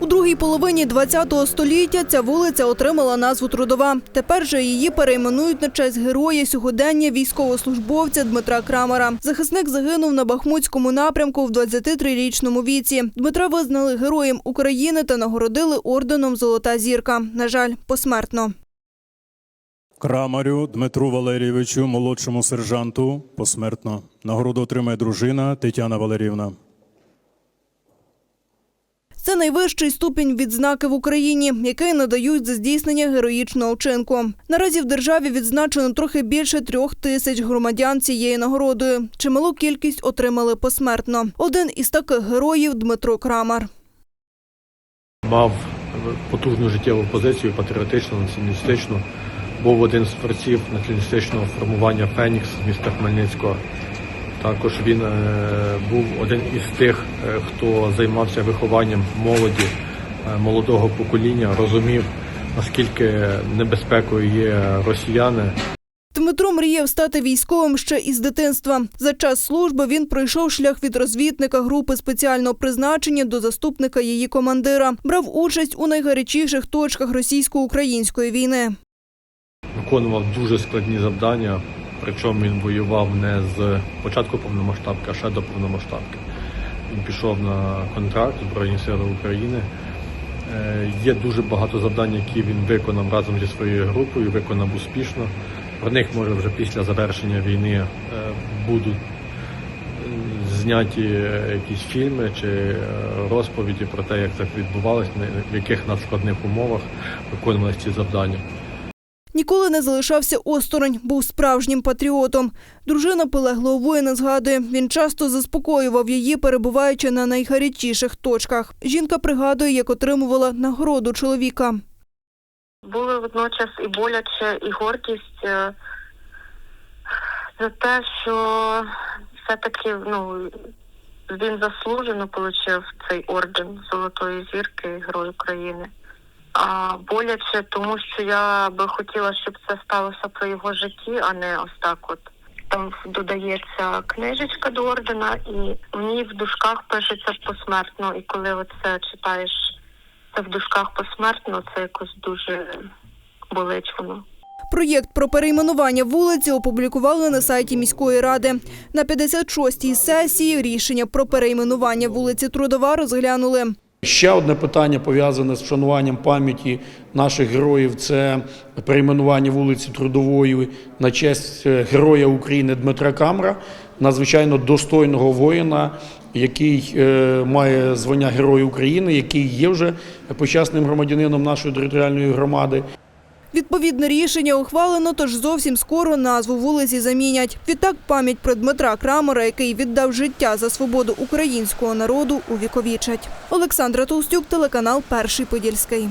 У другій половині ХХ століття ця вулиця отримала назву Трудова. Тепер же її перейменують на честь героя сьогодення військовослужбовця Дмитра Крамера. Захисник загинув на Бахмутському напрямку в 23-річному віці. Дмитра визнали героєм України та нагородили орденом Золота зірка. На жаль, посмертно. Крамарю Дмитру Валерійовичу, молодшому сержанту, посмертно. Нагороду отримає дружина Тетяна Валеріївна. Це найвищий ступінь відзнаки в Україні, який надають за здійснення героїчного вчинку. Наразі в державі відзначено трохи більше трьох тисяч громадян цією нагородою. Чималу кількість отримали посмертно. Один із таких героїв Дмитро Крамар. мав потужну життєву позицію, патріотичну, націоналістичну. Був один з творців націоналістичного формування Фенікс з міста Хмельницького. Також він е, був один із тих, е, хто займався вихованням молоді, е, молодого покоління, розумів, наскільки небезпекою є росіяни, Дмитро мріяв стати військовим ще із дитинства. За час служби він пройшов шлях від розвідника групи спеціального призначення до заступника її командира. Брав участь у найгарячіших точках російсько-української війни. виконував дуже складні завдання. Причому він воював не з початку повномасштабки, а ще до повномасштабки. Він пішов на контракт Збройні Сили України. Е, Є дуже багато завдань, які він виконав разом зі своєю групою, виконав успішно. Про них може вже після завершення війни е, будуть е, зняті якісь фільми чи розповіді про те, як це відбувалося, в яких надскладних умовах виконувалися ці завдання. Ніколи не залишався осторонь, був справжнім патріотом. Дружина полеглого воїна згадує, він часто заспокоював її, перебуваючи на найгарячіших точках. Жінка пригадує, як отримувала нагороду чоловіка. Були водночас і боляче, і гордість е, за те, що все-таки ну, він заслужено отримав цей орден Золотої зірки Герой України. А боляче, тому що я би хотіла, щоб це сталося при його житті, а не ось так от. Там додається книжечка до ордена, і в ній в дужках пишеться посмертно. І коли оце читаєш це в дужках посмертно, це якось дуже болить воно. Проєкт про перейменування вулиці опублікували на сайті міської ради. На 56-й сесії рішення про перейменування вулиці Трудова розглянули. Ще одне питання пов'язане з вшануванням пам'яті наших героїв це перейменування вулиці Трудової на честь е, Героя України Дмитра Камра, надзвичайно достойного воїна, який е, має звання Герой України, який є вже почесним громадянином нашої територіальної громади. Відповідне рішення ухвалено, тож зовсім скоро назву вулиці замінять. Відтак пам'ять про Дмитра Крамера, який віддав життя за свободу українського народу, увіковічать. Олександра Толстюк, телеканал Перший Подільський.